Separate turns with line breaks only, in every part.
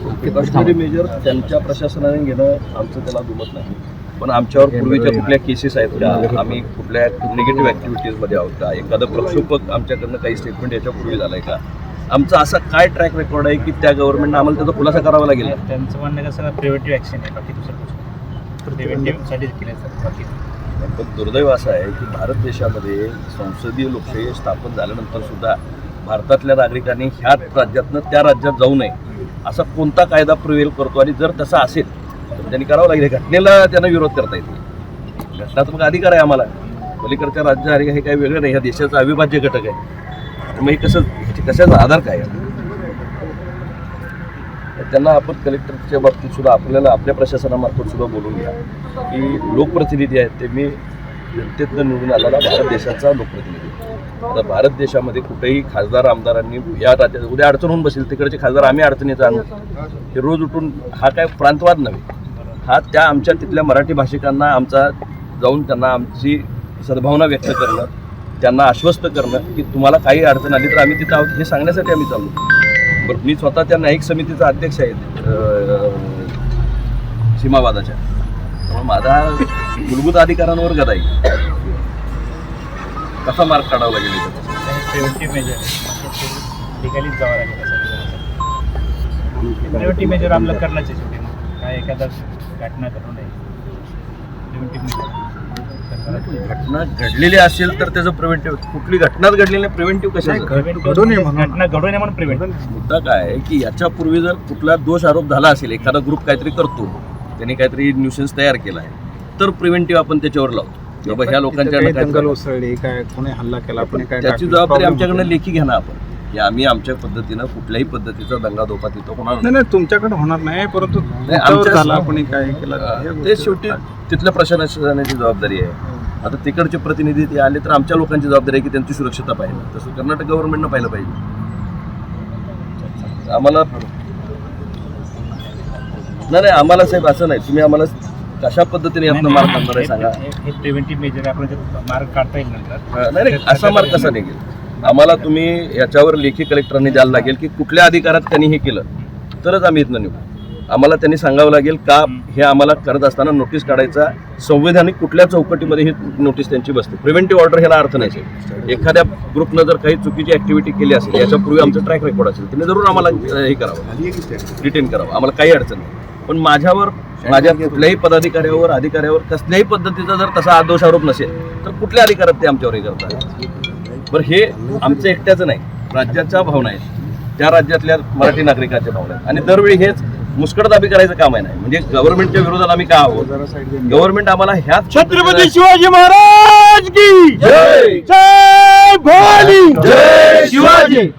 Kashmiri major त्यांच्या प्रशासनाने घेणं आमचं त्याला दुमत नाही. पण आमच्यावर पूर्वीच्या कुठल्या केसेस आहेत का? आम्ही कुठल्या निगेटिव्ह ॲक्टिव्हिटीजमध्ये आहोत का? एखादं प्रक्षोभक आमच्याकडनं काही स्टेटमेंट याच्यापूर्वी झालं आहे का? आमचा असा काय ट्रॅक रेकॉर्ड आहे की त्या गव्हर्नमेंटनं आम्हाला त्याचा खुलासा करावा लागेल?
त्यांचं म्हणणं कसं प्रिव्हेंटिव्ह ॲक्शन आहे बाकी दुसरं सर बाकी
पण दुर्दैव असं आहे की भारत देशामध्ये संसदीय लोकशाही स्थापन झाल्यानंतर सुद्धा भारतातल्या नागरिकांनी ह्याच राज्यातनं त्या राज्यात जाऊ नये. असा कोणता कायदा प्रिव्हेल करतो आणि जर तसा असेल तर त्यांनी करावं लागेल. घटनेला त्यांना विरोध करता येते घटनात्मक अधिकार आहे आम्हाला. पलीकडच्या राज्य आणि हे काही वेगळं नाही. ह्या देशाचा अविभाज्य घटक आहे. तर मग हे कसं कशाचा आधार काय? आहे? तर त्यांना आपण कलेक्टरच्या बाबतीत सुद्धा आपल्याला आपल्या प्रशासनामार्फत सुद्धा बोलून घ्या. की लोकप्रतिनिधी आहेत ते. मी जनतेतनं निवडून आलेला भारत देशाचा लोकप्रतिनिधी. आहे. आता भारत देशामध्ये कुठेही खासदार आमदारांनी या राज्यात उद्या अडचण होऊन बसेल तिकडचे खासदार आम्ही अडचणीत आणू हे रोज उठून हा काय प्रांतवाद नव्हे. हा त्या आमच्या तिथल्या मराठी भाषिकांना आमचा जाऊन त्यांना आमची सद्भावना व्यक्त करणं त्यांना आश्वस्त करणं की तुम्हाला काही अडचण आली तर आम्ही तिथं आहोत हे सांगण्यासाठी आम्ही चाललो. बरं मी स्वतः त्या न्यायिक समितीचा अध्यक्ष आहे सीमावादाच्या. माझा मूलभूत अधिकारांवर गदा आहे कसा मार्क काढावा लागेल
लिगलीच जावं लागेल प्रिव्हेंटिव्ह मेजर आहे शेवटी काय एखादा घटना घडू नये. प्रिव्हेंटिव्ह
घटना घडलेली असेल तर त्याचं प्रिव्हेंटिव्ह कुठली घटनाच घडलेली नाही प्रिव्हेंटिव्ह कशाचं?
घडू नये घटना घडू नये म्हणून प्रिव्हेंटिव्ह
मुद्दा काय आहे की याच्यापूर्वी जर कुठला दोष आरोप झाला असेल एखादा ग्रुप काहीतरी करतो त्यांनी काहीतरी न्यूशन्स तयार केला आहे तर प्रिव्हेंटिव्ह आपण त्याच्यावर लावतो. की बाबा ह्या लोकांच्या
दंगल उसळली काय कोणी हल्ला केला कोणी काय
त्याची जबाबदारी आमच्याकडनं. लेखी ना आपण. की आम्ही आमच्या पद्धतीनं कुठल्याही पद्धतीचा दंगा धोका तिथं होणार
नाही
नाही.
तुमच्याकडे होणार नाही परंतु
आमच्या-
कोणी काय केलं हे
ते शेवटी तिथल्या प्रशासनाची जबाबदारी आहे. आता तिकडचे प्रतिनिधी ते आले तर आमच्या लोकांची जबाबदारी आहे की त्यांची सुरक्षता पाहिजे. तसं कर्नाटक गव्हर्नमेंटनं पाहिलं पाहिजे. आम्हाला नाही नाही आम्हाला साहेब असं नाही. तुम्ही आम्हाला कशा पद्धतीने यातनं मार्ग काढणार आहे सांगा?
प्रिव्हेंटिव्ह मेजर आपण मार्ग काढता येईल नंतर
नाही नाही असा मार्ग कसा निघेल? आम्हाला तुम्ही याच्यावर लेखी कलेक्टरांनी द्यायला लागेल की कुठल्या अधिकारात त्यांनी हे केलं. तरच आम्ही इथनं निघू. आम्हाला त्यांनी सांगावं लागेल का हे आम्हाला करत असताना नोटीस काढायचा संवैधानिक कुठल्या चौकटीमध्ये ही नोटीस त्यांची बसते. प्रिव्हेंटिव्ह ऑर्डर ह्याला अर्थ नाही. एखाद्या ग्रुपनं जर काही चुकीची ऍक्टिव्हिटी केली असेल याच्यापूर्वी आमचं ट्रॅक रेकॉर्ड असेल त्यांनी जरूर आम्हाला हे करावं. डिटेन करावं. आम्हाला काही अडचण नाही. पण माझ्यावर माझ्या कुठल्याही पदाधिकाऱ्यावर अधिकाऱ्यावर कसल्याही पद्धतीचा जर तसा आदोष आरोप नसेल तर कुठल्या अधिकारात ते आमच्यावर हे करतात? बरं हे आमचं एकट्याचं नाही. राज्याच्या भावना आहेत त्या राज्यातल्या मराठी नागरिकांच्या भावना आहेत. आणि दरवेळी हेच मुस्कडदाबी करायचं काम आहे नाही. म्हणजे गव्हर्नमेंटच्या विरोधात आम्ही का आहोत? गव्हर्नमेंट आम्हाला ह्याच छत्रपती शिवाजी महाराज की जय! जय भवानी! जय शिवाजी!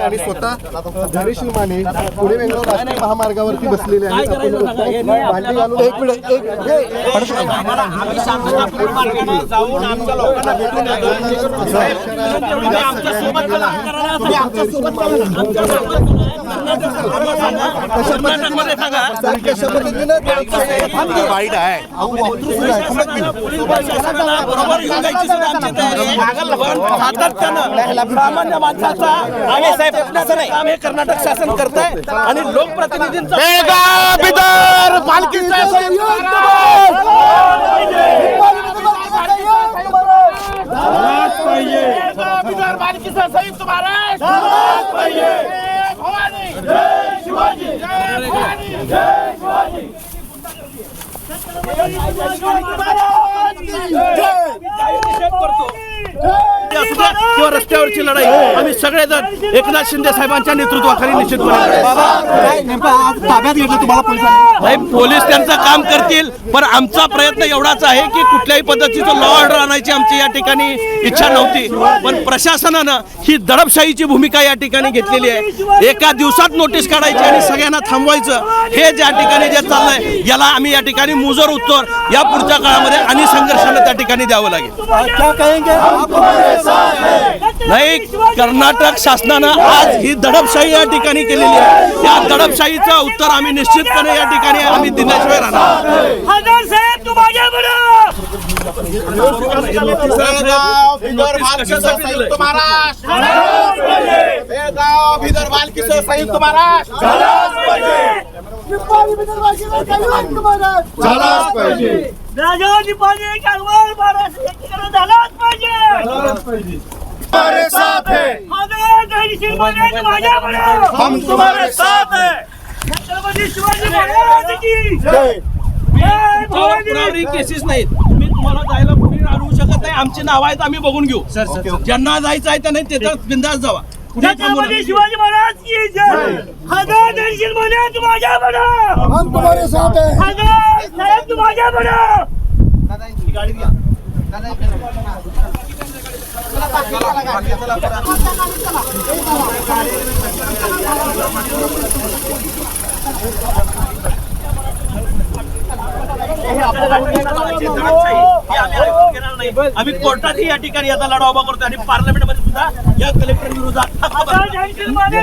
आणि स्वतः माने पुणे बेंगलोर राष्ट्रीय महामार्गावरती बसलेले आहेत आपण कशा पद्धतीनं
वाईट आहे बरोबर घेऊन जायची सुद्धा आमची तयारी आहे. पण सातत्यानं सामान्य माणसाचा आवाज जपण्याचं नाही काम हे कर्नाटक शासन करत आहे आणि लोकप्रतिनिधींचा बिदर पालखीचा बिदर पालखीचा संयुक्त महाराज जय भवानी जय शिवाजी जय भवानी जय शिवाजी असू द्या किंवा रस्त्यावरची लढाई. आम्ही सगळेजण एकनाथ शिंदे साहेबांच्या नेतृत्वाखाली निश्चितपणे
पोलिसांनी?
नाही पोलीस त्यांचं काम करतील पण आमचा प्रयत्न एवढाच आहे की कुठल्याही पद्धतीचं लॉ ऑर्डर आणायची आमची या ठिकाणी इच्छा नव्हती. पण प्रशासनानं ही दडपशाहीची भूमिका या ठिकाणी घेतलेली आहे. एका दिवसात नोटीस काढायची आणि सगळ्यांना थांबवायचं. हे ज्या ठिकाणी जे चाललंय याला आम्ही या ठिकाणी मुजर उत्तर या पुढच्या काळामध्ये आणि संघर्षानं त्या ठिकाणी द्यावं लागेल. नाही कर्नाटक शासनानं आज ही दडपशाही या ठिकाणी केलेली आहे. या दडपशाहीचं उत्तर आम्ही निश्चितपणे या ठिकाणी आम्ही दिल्याशिवाय राहणार
हजार साहेब तू माझ्या
बेळगाव, बिदर, भालकीसह संयुक्त महाराष्ट्र
पाहिजे. कारवार महाराष्ट्र एकीकरण झालाच पाहिजे. हजार दहशत मध्ये माझ्याकडे हम तुम्हारे साथ है. छत्रपती शिवाजी महाराज की. जय. जय भवानी
पुरावरी केसेस नाहीत. तुम्ही तुम्हाला जायला कुठे अडवू शकत नाही. आमची नाव आहेत आम्ही बघून घेऊ. ज्यांना जायचं आहे त्यांनी तिथं बिंदास जावा.
छत्रपती शिवाजी महाराज की जय? हजार दहशत मध्ये तू माझ्याकडे हम तुम्हारे साथ है। हजार साहेब तू माझ्याकडे
हे आम्ही ऐकून घेणार नाही. आम्ही कोर्टातही या ठिकाणी याचा लढा उभा करतो आणि पार्लमेंटमध्ये सुद्धा या कलेक्टर विरोधात
हजार दहशत मध्ये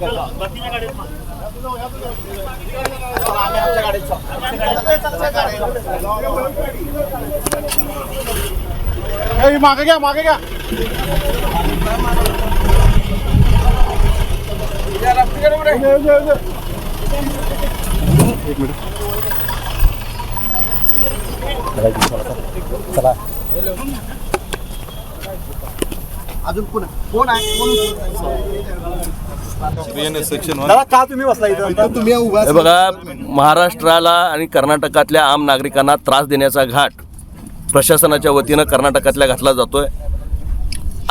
मिनिट
हे मागे घ्या मागे घ्या. अजून पुन्हा कोण आहे? दादा का तुम्ही बसला इथं? तुम्ही उभा
हे बघा महाराष्ट्राला आणि कर्नाटकातल्या आम नागरिकांना त्रास देण्याचा घाट प्रशासनाच्या वतीनं कर्नाटकातल्या घातला जातोय.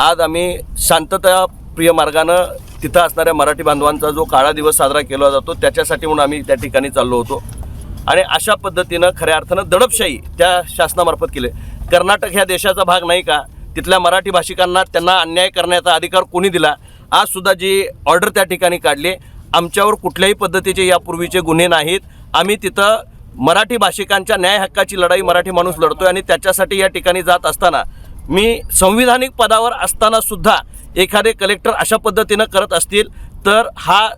आज आम्ही शांतता प्रिय मार्गानं तिथं असणाऱ्या मराठी बांधवांचा जो काळा दिवस साजरा केला जातो त्याच्यासाठी म्हणून आम्ही त्या ठिकाणी चाललो होतो. आणि अशा पद्धतीनं खऱ्या अर्थानं दडपशाही त्या शासनामार्फत केले. कर्नाटक ह्या देशाचा भाग नाही का? तिथल्या मराठी भाषिकांना त्यांना अन्याय करण्याचा अधिकार कोणी दिला? आज सुद्धा जी ऑर्डर त्या ठिकाणी काढली आमच्यावर कुठल्याही पद्धतीचे यापूर्वीचे गुन्हे नाहीत. आम्ही तिथं मराठी भाषिकांच्या न्याय हक्काची लढाई मराठी माणूस लढतोय आणि त्याच्यासाठी या ठिकाणी जात असताना मी संविधानिक पदावर असताना सुद्धा एखादे कलेक्टर अशा पद्धतीनं करत असतील तर हा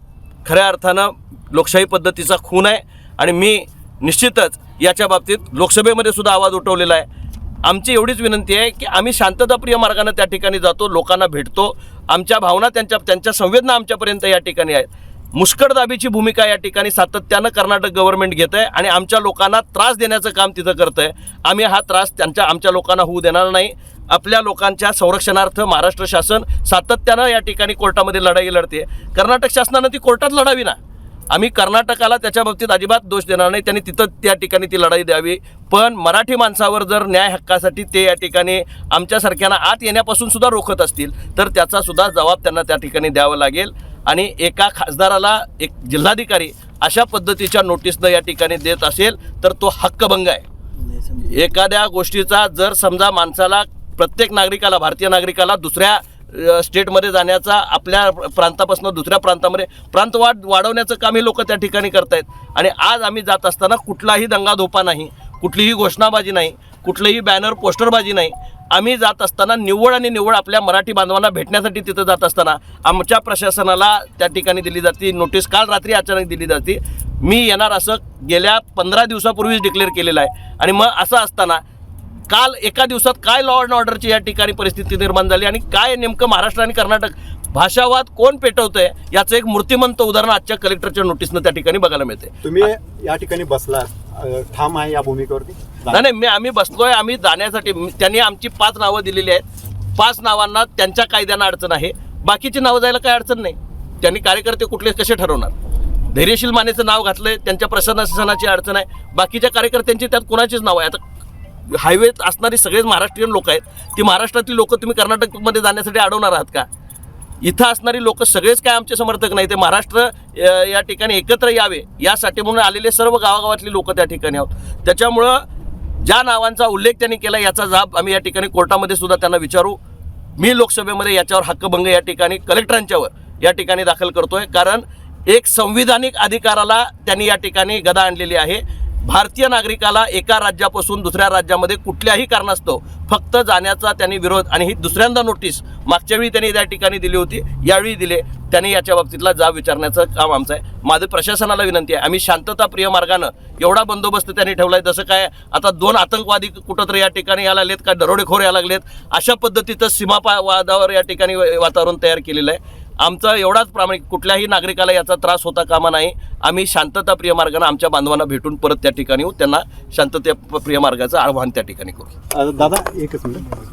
खऱ्या अर्थानं लोकशाही पद्धतीचा खून आहे. आणि मी निश्चितच याच्या बाबतीत लोकसभेमध्ये सुद्धा आवाज उठवलेला आहे. आमची एवढीच विनंती आहे की आम्ही शांतताप्रिय मार्गाने त्या ठिकाणी जातो लोकांना भेटतो. आमच्या भावना त्यांच्या त्यांच्या संवेदना आमच्यापर्यंत या ठिकाणी आहेत. मुस्कटदाबीची भूमिका या ठिकाणी सातत्यानं कर्नाटक गव्हर्नमेंट घेत आहे आणि आमच्या लोकांना त्रास देण्याचं काम तिथं करतं आहे आम्ही हा त्रास त्यांच्या आमच्या लोकांना होऊ देणार नाही. आपल्या लोकांच्या संरक्षणार्थ महाराष्ट्र शासन सातत्यानं या ठिकाणी कोर्टामध्ये लढाई लढते कर्नाटक शासनानं ती कोर्टात लढावी ना. आम्ही कर्नाटकाला त्याच्या बाबतीत अजिबात दोष देणार नाही. त्यांनी तिथं त्या ठिकाणी ती लढाई द्यावी. पण मराठी माणसावर जर न्याय हक्कासाठी ते या ठिकाणी आमच्यासारख्यांना आत येण्यापासून सुद्धा रोखत असतील तर त्याचा सुद्धा जबाब त्यांना त्या ठिकाणी द्यावा लागेल. आणि एका खासदाराला एक जिल्हाधिकारी अशा पद्धतीच्या नोटीसनं या ठिकाणी देत असेल तर तो हक्कभंग आहे. एखाद्या गोष्टीचा जर समजा माणसाला प्रत्येक नागरिकाला भारतीय नागरिकाला दुसऱ्या स्टेटमध्ये जाण्याचा आपल्या प्रांतापासून दुसऱ्या प्रांतामध्ये प्रांतवाद वाढवण्याचं काम हे लोक त्या ठिकाणी करतायत. आणि आज आम्ही जात असताना कुठलाही दंगाधोपा नाही कुठलीही घोषणाबाजी नाही कुठलंही बॅनर पोस्टरबाजी नाही. आम्ही जात असताना निव्वळ आणि निव्वळ आपल्या मराठी बांधवांना भेटण्यासाठी तिथं जात असताना आमच्या प्रशासनाला त्या ठिकाणी दिली जाते. नोटीस काल रात्री अचानक दिली जाते. मी येणार असं गेल्या पंधरा दिवसापूर्वीच डिक्लेअर केलेलं आहे. आणि मग असं असताना काल एका दिवसात काय लॉ अँड ऑर्डरची या ठिकाणी परिस्थिती निर्माण झाली आणि काय नेमकं महाराष्ट्र आणि कर्नाटक भाषावाद कोण पेटवतंय याचं एक मूर्तिमंत उदाहरण आजच्या कलेक्टरच्या नोटीसनं त्या ठिकाणी बघायला मिळते
तुम्ही या ठिकाणी बसला ठाम आहे या भूमिकेवरती?
नाही नाही मी आम्ही बसलोय आम्ही जाण्यासाठी त्यांनी आमची पाच नावं दिलेली आहेत. पाच नावांना त्यांच्या कायद्यानं अडचण आहे. बाकीची नावं जायला काही अडचण नाही. त्यांनी कार्यकर्ते कुठले कसे ठरवणार? धैर्यशील मानेचं नाव घातलंय त्यांच्या प्रशासनाची अडचण आहे. बाकीच्या कार्यकर्त्यांची त्यात कोणाचीच नाव आहे आता हायवेत असणारी सगळेच महाराष्ट्रीयन लोक आहेत. ती महाराष्ट्रातली लोक तुम्ही कर्नाटकमध्ये जाण्यासाठी अडवणार आहात का? इथं असणारी लोक सगळेच काय आमचे समर्थक नाही ते महाराष्ट्र या ठिकाणी एकत्र यावे यासाठी म्हणून आलेले सर्व गावागावातली लोक त्या ठिकाणी आहोत. त्याच्यामुळं ज्या नावांचा उल्लेख त्यांनी केला याचा जाब आम्ही या ठिकाणी कोर्टामध्ये सुद्धा त्यांना विचारू. मी लोकसभेमध्ये याच्यावर हक्कभंग या ठिकाणी कलेक्टरांच्यावर या ठिकाणी दाखल करतोय. कारण एक संविधानिक अधिकाराला त्यांनी या ठिकाणी गदा आणलेली आहे. भारतीय नागरिकाला एका राज्यापासून दुसऱ्या राज्यामध्ये कुठल्याही कारणास्तव फक्त जाण्याचा त्यांनी विरोध आणि ही दुसऱ्यांदा नोटीस मागच्या वेळी त्यांनी त्या ठिकाणी दिली होती यावेळी दिले. त्यांनी याच्या बाबतीतला जाब विचारण्याचं काम आमचं आहे. माझं प्रशासनाला विनंती आहे. आम्ही शांतताप्रिय मार्गानं एवढा बंदोबस्त त्यांनी ठेवला आहे जसं काय आता दोन आतंकवादी कुठंतरी या ठिकाणी यायला लागलेत का दरोडेखोर यायला लागलेत अशा पद्धतीचं सीमापा वादावर या ठिकाणी वातावरण तयार केलेलं आहे. आमचा एवढाच प्रामाणिक कुठल्याही नागरिकाला याचा त्रास होता कामा नाही. आम्ही शांतताप्रिय मार्गाने आमच्या बांधवांना भेटून परत त्या ठिकाणी येऊ. त्यांना शांतताप्रिय मार्गाचं आव्हान त्या ठिकाणी करू.
दादा एकच मिनिट.